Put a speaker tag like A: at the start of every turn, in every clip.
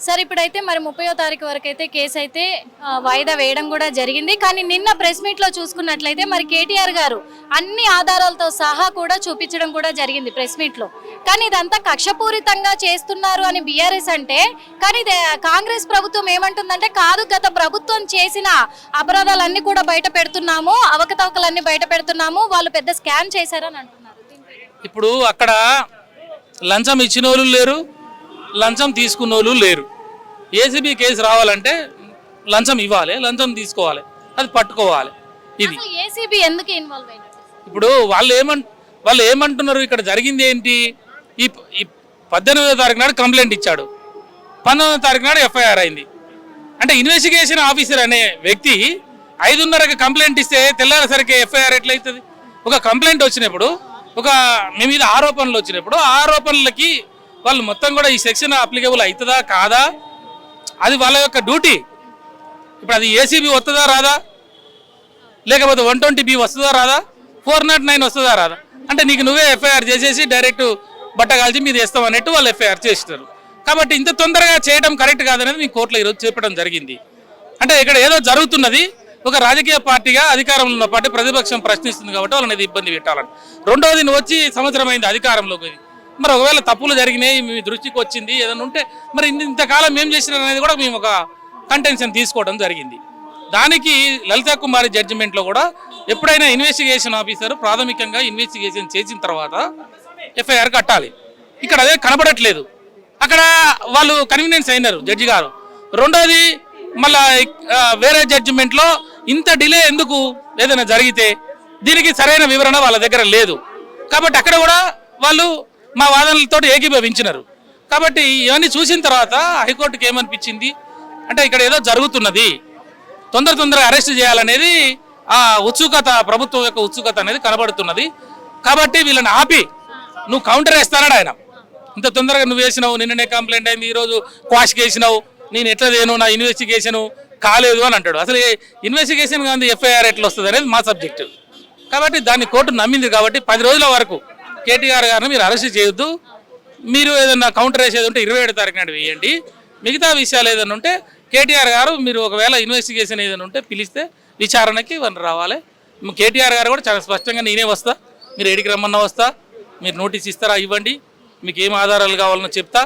A: Sir ఇప్పుడైతే మరి ముప్పయో తారీఖు వరకు అయితే కేసు అయితే వాయిదా వేయడం కూడా జరిగింది. కానీ నిన్న ప్రెస్ మీట్లో చూసుకున్నట్లయితే మరి కేటీఆర్ గారు అన్ని ఆధారాలతో సహా కూడా చూపించడం కూడా జరిగింది ప్రెస్ మీట్లో కానీ ఇదంతా కక్షపూరితంగా చేస్తున్నారు అని బీఆర్ఎస్ అంటే కానీ ఇది కాంగ్రెస్ ప్రభుత్వం ఏమంటుందంటే కాదు గత ప్రభుత్వం చేసిన అపరాధాలన్నీ కూడా బయట పెడుతున్నాము అవకతవకలన్నీ బయట పెడుతున్నాము వాళ్ళు పెద్ద స్కామ్ చేశారని అంటున్నారు.
B: ఇప్పుడు అక్కడ లంచం ఇచ్చిన వాళ్ళు లేరు లంచం తీసుకున్న లేరు. ఏసీబీ కేసు రావాలంటే లంచం ఇవ్వాలి లంచం తీసుకోవాలి అది పట్టుకోవాలి ఇది
A: ఏసీబీ ఎందుకు ఇన్వాల్వ్ అయినట్టు?
B: ఇప్పుడు వాళ్ళు ఏమన్ వాళ్ళు ఏమంటున్నారు ఇక్కడ జరిగింది ఏంటి? ఈ పద్దెనిమిదో తారీఖు నాడు కంప్లైంట్ ఇచ్చాడు. పంతొమ్మిదో తారీఖు నాడు ఎఫ్ఐఆర్ అయింది. అంటే ఇన్వెస్టిగేషన్ ఆఫీసర్ అనే వ్యక్తి ఐదున్నరకి కంప్లైంట్ ఇస్తే తెల్లారేసరికి ఎఫ్ఐఆర్ ఎట్లయితుంది? ఒక కంప్లైంట్ వచ్చినప్పుడు ఒక మీ మీద ఆరోపణలు వచ్చినప్పుడు ఆ ఆరోపణలకి వాళ్ళు మొత్తం కూడా ఈ సెక్షన్ అప్లికేబుల్ అవుతుందా కాదా? అది వాళ్ళ యొక్క డ్యూటీ ఇప్పుడు అది ఏసీబీ వస్తుందా రాదా? లేకపోతే వన్ ట్వంటీ బి వస్తుందా రాదా? ఫోర్ నాట్ నైన్ వస్తుందా రాదా? అంటే నీకు నువ్వే ఎఫ్ఐఆర్ చేసేసి డైరెక్ట్ బట్ట కాల్చి మీద వేస్తాం అన్నట్టు వాళ్ళు ఎఫ్ఐఆర్ చేస్తారు. కాబట్టి ఇంత తొందరగా చేయడం కరెక్ట్ కాదనేది మీ కోర్టులో ఈరోజు చెప్పడం జరిగింది. అంటే ఇక్కడ ఏదో జరుగుతున్నది ఒక రాజకీయ పార్టీగా అధికారంలో ఉన్న పార్టీ ప్రతిపక్షం ప్రశ్నిస్తుంది కాబట్టి వాళ్ళని ఇబ్బంది పెట్టాలని. రెండవది నువ్వు వచ్చి సంవత్సరం అయింది అధికారంలోకి. మరి ఒకవేళ తప్పులు జరిగినాయి మీ దృష్టికి వచ్చింది ఏదైనా ఉంటే మరి ఇంతకాలం ఏం చేసినారు అనేది కూడా మేము ఒక కంటెన్షన్ తీసుకోవడం జరిగింది. దానికి లలిత కుమారి జడ్జిమెంట్లో కూడా ఎప్పుడైనా ఇన్వెస్టిగేషన్ ఆఫీసర్ ప్రాథమికంగా ఇన్వెస్టిగేషన్ చేసిన తర్వాత ఎఫ్ఐఆర్ కట్టాలి. ఇక్కడ అదే కనబడట్లేదు. అక్కడ వాళ్ళు కన్వీనియన్స్ అయినారు జడ్జి గారు. రెండోది మళ్ళా వేరే జడ్జిమెంట్లో ఇంత డిలే ఎందుకు ఏదైనా జరిగితే దీనికి సరైన వివరణ వాళ్ళ దగ్గర లేదు. కాబట్టి అక్కడ కూడా వాళ్ళు మా వాదనలతో ఏకీభవించినారు. కాబట్టి ఇవన్నీ చూసిన తర్వాత హైకోర్టుకి ఏమనిపించింది? అంటే ఇక్కడ ఏదో జరుగుతున్నది. తొందర తొందరగా అరెస్ట్ చేయాలనేది ఆ ఉత్సుకత ప్రభుత్వం యొక్క ఉత్సుకత అనేది కనబడుతున్నది. కాబట్టి వీళ్ళని ఆపి నువ్వు కౌంటర్ వేస్తానడు ఆయన. ఇంత తొందరగా నువ్వు వేసినావు నిన్ననే కంప్లైంట్ అయింది ఈరోజు క్వాష్కి వేసినావు నేను ఎట్లా లేను నా ఇన్వెస్టిగేషను కాలేదు అని అంటాడు. అసలు ఇన్వెస్టిగేషన్ కానీ ఎఫ్ఐఆర్ ఎట్లా వస్తుంది అనేది మా సబ్జెక్టు కాబట్టి దాన్ని కోర్టు నమ్మింది కాబట్టి పది రోజుల వరకు కేటీఆర్ గారిని మీరు అరెస్ట్ చేయొద్దు. మీరు ఏదన్నా కౌంటర్ వేసేది ఉంటే ఇరవై ఏడు తారీఖు నాడు వేయండి. మిగతా విషయాలు ఏదైనా ఉంటే కేటీఆర్ గారు మీరు ఒకవేళ ఇన్వెస్టిగేషన్ ఏదైనా ఉంటే పిలిస్తే విచారణకి వాళ్ళు రావాలి. కేటీఆర్ గారు కూడా చాలా స్పష్టంగా నేనే వస్తా. మీరు ఏడికి రమ్మన్నా వస్తా. మీరు నోటీస్ ఇస్తారా ఇవ్వండి. మీకు ఏం ఆధారాలు కావాలనో చెప్తా.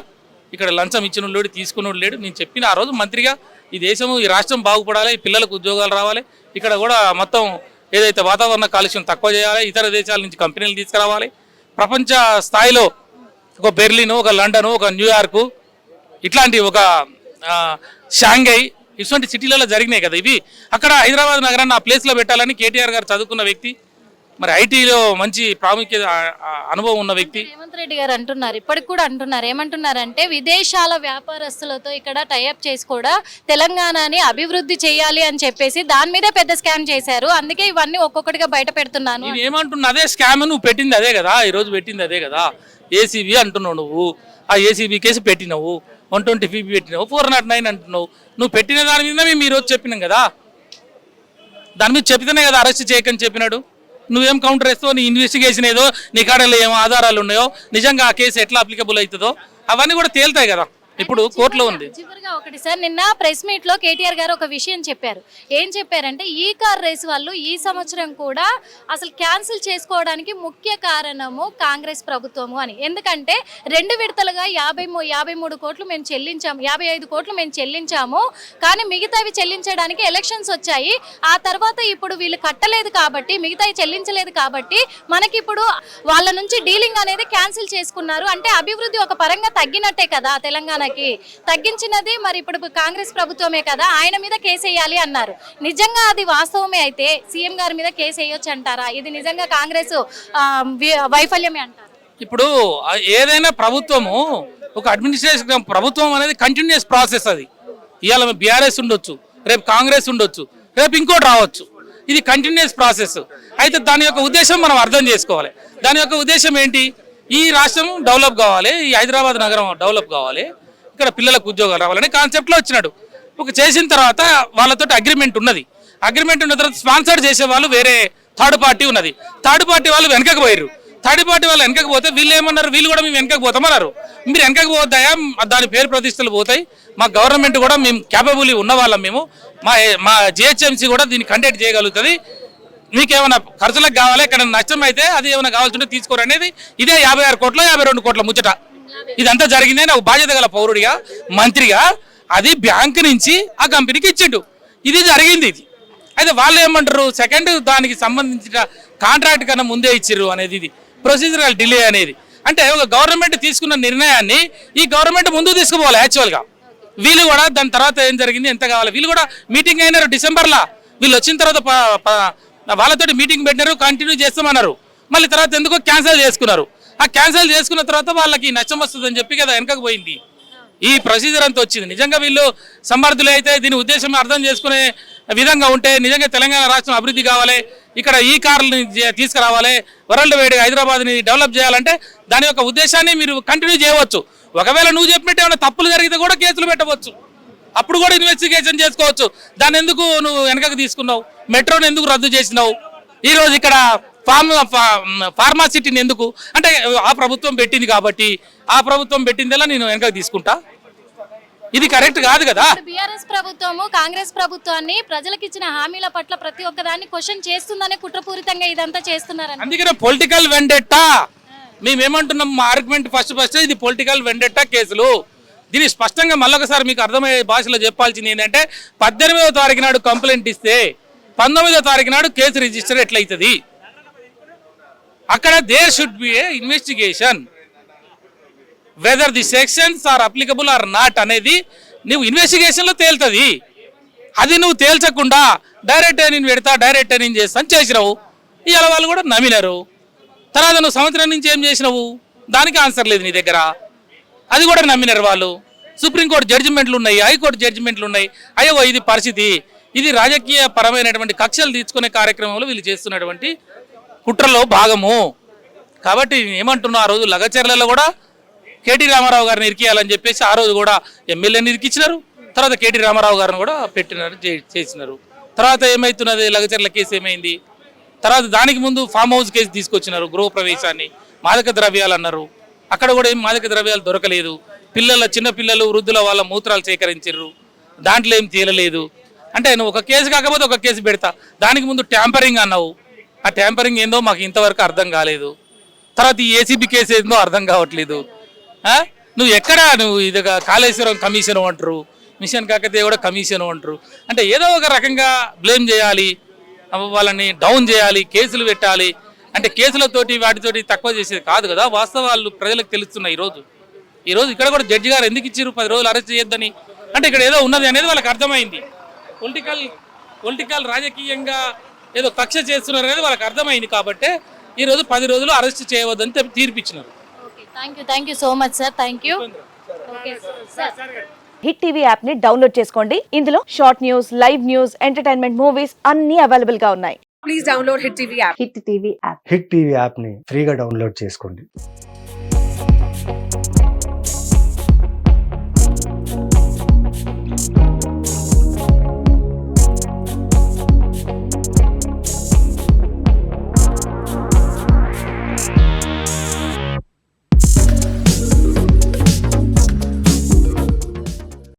B: ఇక్కడ లంచం ఇచ్చిన లేడు తీసుకున్న లేడు. నేను చెప్పిన ఆ రోజు మంత్రిగా ఈ దేశము ఈ రాష్ట్రం బాగుపడాలి ఈ పిల్లలకు ఉద్యోగాలు రావాలి. ఇక్కడ కూడా మొత్తం ఏదైతే వాతావరణ కాలుష్యం తక్కువ చేయాలి ఇతర దేశాల నుంచి కంపెనీలు తీసుకురావాలి. ప్రపంచ స్థాయిలో ఒక బెర్లిన్ ఒక లండన్ ఒక న్యూయార్కు ఇట్లాంటి ఒక షాంఘై ఇటువంటి సిటీలలో జరిగినాయి కదా ఇవి. అక్కడ హైదరాబాద్ నగరాన్ని ఆ ప్లేస్లో పెట్టాలని కేటీఆర్ గారు చదువుకున్న వ్యక్తి మరి ఐటీలో మంచి ప్రాముఖ్యత అనుభవం ఉన్న వ్యక్తి?
A: రేవంత్ రెడ్డి గారు అంటున్నారు ఇప్పటికి కూడా అంటున్నారు. ఏమంటున్నారంటే విదేశాల వ్యాపారస్తులతో ఇక్కడ టైఅప్ చేసి కూడా తెలంగాణని అభివృద్ధి చేయాలి అని చెప్పేసి దాని మీదే పెద్ద స్కామ్ చేశారు. అందుకే ఇవన్నీ ఒక్కొక్కటిగా బయట పెడుతున్నాను
B: నేను ఏమంటున్నా అదే స్కామ్ నువ్వు పెట్టింది అదే కదా ఈ రోజు పెట్టింది అదే కదా. ఏసీబీ అంటున్నావు నువ్వు ఆ ఏసీబీ కేసు పెట్టినావు వన్ ట్వంటీ ఫీబీ పెట్టినావు ఫోర్ నాట్ నైన్ అంటున్నావు. నువ్వు పెట్టిన దాని మీద మేము ఈరోజు చెప్పినాం కదా. దాని మీద చెప్తేనే కదా అరెస్ట్ చేయకని చెప్పినాడు. నువ్వేం కౌంటర్ వేస్తావు నీ ఇన్వెస్టిగేషన్ ఏదో నీ కాడలో ఏం ఆధారాలు ఉన్నాయో నిజంగా ఆ కేసు ఎట్లా అప్లికబుల్ అవుతుందో అవన్నీ కూడా తేలుతాయి కదా. ఇప్పుడు కోర్టులో ఉంది.
A: చివరిగా ఒకటి. సార్ నిన్న ప్రెస్ మీట్లో కేటీఆర్ గారు ఒక విషయం చెప్పారు. ఏం చెప్పారంటే ఈ కార్ రేస్ వాళ్ళు ఈ సంవత్సరం కూడా అసలు క్యాన్సిల్ చేసుకోవడానికి ముఖ్య కారణము కాంగ్రెస్ ప్రభుత్వము అని. ఎందుకంటే రెండు విడతలుగా యాభై యాభై మూడు కోట్లు మేము చెల్లించాము యాభై ఐదు కోట్లు మేము చెల్లించాము. కానీ మిగతావి చెల్లించడానికి ఎలక్షన్స్ వచ్చాయి. ఆ తర్వాత ఇప్పుడు వీళ్ళు కట్టలేదు కాబట్టి మిగతావి చెల్లించలేదు కాబట్టి మనకి ఇప్పుడు వాళ్ళ నుంచి డీలింగ్ అనేది క్యాన్సిల్ చేసుకున్నారు. అంటే అభివృద్ధి ఒక పరంగా తగ్గినట్టే కదా తెలంగాణకి తగ్గించినది మరి ఇప్పుడు కాంగ్రెస్ ప్రభుత్వమే కదా ఆయన మీద కేసు వేయాలి అన్నారు. నిజంగా అది వాస్తవమే అయితే సీఎం గారి మీద కేసు వేయొచ్చు అంటారా? ఇది నిజంగా కాంగ్రెస్ వైఫల్యమే అంటారు?
B: ఇప్పుడు ఏదైనా ప్రభుత్వము ఒక అడ్మినిస్ట్రేషన్ ప్రభుత్వం అనేది కంటిన్యూస్ ప్రాసెస్ అది. ఇవాళ బీఆర్ఎస్ ఉండొచ్చు రేపు కాంగ్రెస్ ఉండొచ్చు రేపు ఇంకోటి రావచ్చు. ఇది కంటిన్యూస్ ప్రాసెస్ అయితే దాని యొక్క ఉద్దేశం మనం అర్థం చేసుకోవాలి. దాని యొక్క ఉద్దేశం ఏంటి? ఈ రాష్ట్రం డెవలప్ కావాలి ఈ హైదరాబాద్ నగరం డెవలప్ కావాలి. ఇక్కడ పిల్లలకు ఉద్యోగాలు రావాలని కాన్సెప్ట్లో వచ్చినాడు. ఒక చేసిన తర్వాత వాళ్ళతో అగ్రిమెంట్ ఉన్నది. అగ్రిమెంట్ ఉన్న తర్వాత స్పాన్సర్ చేసే వాళ్ళు వేరే థర్డ్ పార్టీ ఉన్నది. థర్డ్ పార్టీ వాళ్ళు వెనకకు పోయారు థర్డ్ పార్టీ వాళ్ళు వెనకకి పోతే వీళ్ళు ఏమన్నారు? వీళ్ళు కూడా మేము వెనకకు పోతామన్నారు. మీరు వెనకకి పోతాయా? దాని పేరు ప్రతిష్టలు పోతాయి. మా గవర్నమెంట్ కూడా మేము క్యాపబుల్ ఉన్న వాళ్ళం మేము. మా మా జిహెచ్ఎంసీ కూడా దీన్ని కండక్ట్ చేయగలుగుతుంది. మీకేమైనా ఖర్చులకు కావాలి? ఇక్కడ నష్టం అయితే అది ఏమైనా కావాల్సి ఉంటే తీసుకోరు అనేది ఇదే యాభై ఆరు కోట్ల యాభై రెండు కోట్ల ముచ్చట. ఇదంతా జరిగిందని నాకు బాధ్యత గల పౌరుడిగా మంత్రిగా అది బ్యాంక్ నుంచి ఆ కంపెనీకి ఇచ్చిండు. ఇది జరిగింది ఇది. అయితే వాళ్ళు ఏమంటారు? సెకండ్ దానికి సంబంధించిన కాంట్రాక్ట్ కన్నా ముందే ఇచ్చిర్రు అనేది ఇది. ప్రొసీజరల్ డిలే అనేది. అంటే ఒక గవర్నమెంట్ తీసుకున్న నిర్ణయాన్ని ఈ గవర్నమెంట్ ముందు తీసుకుపోవాలి యాక్చువల్గా. వీళ్ళు కూడా దాని తర్వాత ఏం జరిగింది ఎంత కావాలి? వీళ్ళు కూడా మీటింగ్ అయినారు డిసెంబర్లో. వీళ్ళు వచ్చిన తర్వాత వాళ్ళతో వాళ్ళతోటి మీటింగ్ పెట్టినారు కంటిన్యూ చేస్తామన్నారు. మళ్ళీ తర్వాత ఎందుకో క్యాన్సిల్ చేసుకున్నారు. ఆ క్యాన్సిల్ చేసుకున్న తర్వాత వాళ్ళకి నష్టం వస్తుందని చెప్పి కదా వెనకకు పోయింది. ఈ ప్రొసీజర్ అంతా వచ్చింది. నిజంగా వీళ్ళు సమర్థులు అయితే దీని ఉద్దేశం అర్థం చేసుకునే విధంగా ఉంటే నిజంగా తెలంగాణ రాష్ట్రం అభివృద్ధి కావాలి. ఇక్కడ ఈ కార్లని తీసుకురావాలి. వరల్డ్ వైడ్ హైదరాబాద్ని డెవలప్ చేయాలంటే దాని యొక్క ఉద్దేశాన్ని మీరు కంటిన్యూ చేయవచ్చు. ఒకవేళ నువ్వు చెప్పినట్టు ఏమైనా తప్పులు జరిగితే కూడా కేసులు పెట్టవచ్చు. అప్పుడు కూడా ఇన్వెస్టిగేషన్ చేసుకోవచ్చు. దాన్ని ఎందుకు నువ్వు వెనకకు తీసుకున్నావు? మెట్రోని ఎందుకు రద్దు చేసినావు? ఈరోజు ఇక్కడ ఫార్మ్ ఫార్మాసిటీని ఎందుకు? అంటే ఆ ప్రభుత్వం పెట్టింది కాబట్టి ఆ ప్రభుత్వం పెట్టిందలా నేను వెనకకు తీసుకుంటా? ఇది కరెక్ట్ కాదు కదా?
A: బీఆర్ఎస్ ప్రభుత్వము కాంగ్రెస్ ప్రభుత్వాన్ని ప్రజలకు ఇచ్చిన హామీల పట్ల ప్రతి ఒక్కదాన్ని క్వశ్చన్ చేస్తుందనే కుట్రపూరితంగా ఇదంతా చేస్తున్నారని
B: అందుకనే పొలిటికల్ వెండెట్టా. మేమేమంటున్నాం మా ఆర్గ్యుమెంట్ ఫస్ట్ ఫస్ట్ ఇది పొలిటికల్ వెండెట్టా కేసులు. దీన్ని స్పష్టంగా మళ్ళొకసారి మీకు అర్థమయ్యే భాషలో చెప్పాల్సింది ఏంటంటే పద్దెనిమిదవ తారీఖు నాడు కంప్లైంట్ ఇస్తే పంతొమ్మిదవ తారీఖు నాడు కేసు రిజిస్టర్ ఎట్లయితుంది? అక్కడ there should be a investigation whether the sections are applicable or not అనేది నువ్వు ఇన్వెస్టిగేషన్లో తేలుతుంది. అది నువ్వు తేల్చకుండా డైరెక్ట్ నేను పెడతా డైరెక్ట్ నేను చేస్తాను చేసినావు. ఇవాళ వాళ్ళు కూడా నమ్మినారు. తర్వాత నువ్వు సంవత్సరం నుంచి ఏం చేసినావు? దానికి ఆన్సర్ లేదు నీ దగ్గర. అది కూడా నమ్మినారు వాళ్ళు. సుప్రీంకోర్టు జడ్జిమెంట్లు ఉన్నాయి హైకోర్టు జడ్జిమెంట్లు ఉన్నాయి. అయ్యో ఇది పరిస్థితి. ఇది రాజకీయ పరమైనటువంటి కక్షలు తీర్చుకునే కార్యక్రమంలో వీళ్ళు చేస్తున్నటువంటి కుట్రలో భాగము. కాబట్టి ఏమంటున్నా ఆ రోజు లగచర్లలో కూడా కేటీ రామారావు గారిని ఇరికియాలని చెప్పేసి ఆ రోజు కూడా ఎమ్మెల్యేని ఇరికిచ్చినారు తర్వాత కేటీ రామారావు గారిని కూడా పెట్టినారు చే- చేసినారు. తర్వాత ఏమవుతున్నది లగచర్ల కేసు ఏమైంది? తర్వాత దానికి ముందు ఫామ్ హౌస్ కేసు తీసుకొచ్చినారు గృహ ప్రవేశాన్ని. మాదక ద్రవ్యాలు అన్నారు. అక్కడ కూడా ఏం మాదక ద్రవ్యాలు దొరకలేదు. పిల్లల చిన్నపిల్లలు వృద్ధుల వాళ్ళ మూత్రాలు సేకరించారు దాంట్లో ఏం తేలలేదు. అంటే నువ్వు ఒక కేసు కాకపోతే ఒక కేసు పెడతా. దానికి ముందు ట్యాంపరింగ్ అన్నావు. ఆ ట్యాంపరింగ్ ఏందో మాకు ఇంతవరకు అర్థం కాలేదు. తర్వాత ఈ ఏసీబీ కేసు ఏందో అర్థం కావట్లేదు. నువ్వు ఎక్కడ నువ్వు ఇది కాళేశ్వరం కమిషన్ అంటారు. మిషన్ కాకతే కూడా కమిషన్ అంటారు. అంటే ఏదో ఒక రకంగా బ్లేమ్ చేయాలి. వాళ్ళని డౌన్ చేయాలి కేసులు పెట్టాలి. అంటే కేసులతోటి వాటితోటి తక్కువ చేసేది కాదు కదా. వాస్తవాలు ప్రజలకు తెలుస్తున్నాయి ఈరోజు. ఈరోజు ఇక్కడ కూడా జడ్జి గారు ఎందుకు ఇచ్చారు? పది రోజులు అరెస్ట్ చేయొద్దని. అంటే ఇక్కడ ఏదో ఉన్నది అనేది వాళ్ళకి అర్థమైంది. పొలిటికల్ పొలిటికల్ రాజకీయంగా ఏదో కక్ష చేస్తున్నారు అనేది వాళ్ళకి అర్థమైంది కాబట్టి ఈరోజు పది రోజులు అరెస్ట్ చేయవద్దని తీర్పిచ్చినారు.
A: Okay thank you thank you so much sir thank you okay sir
C: hit TV యాప్ని డౌన్లోడ్ చేసుకోండి. ఇందులో short news live news entertainment movies అన్ని అవైలబుల్గా ఉన్నాయి.
D: Please download Hit TV app.
C: Hit TV app
E: hit TV యాప్ని ఫ్రీగా download చేసుకోండి.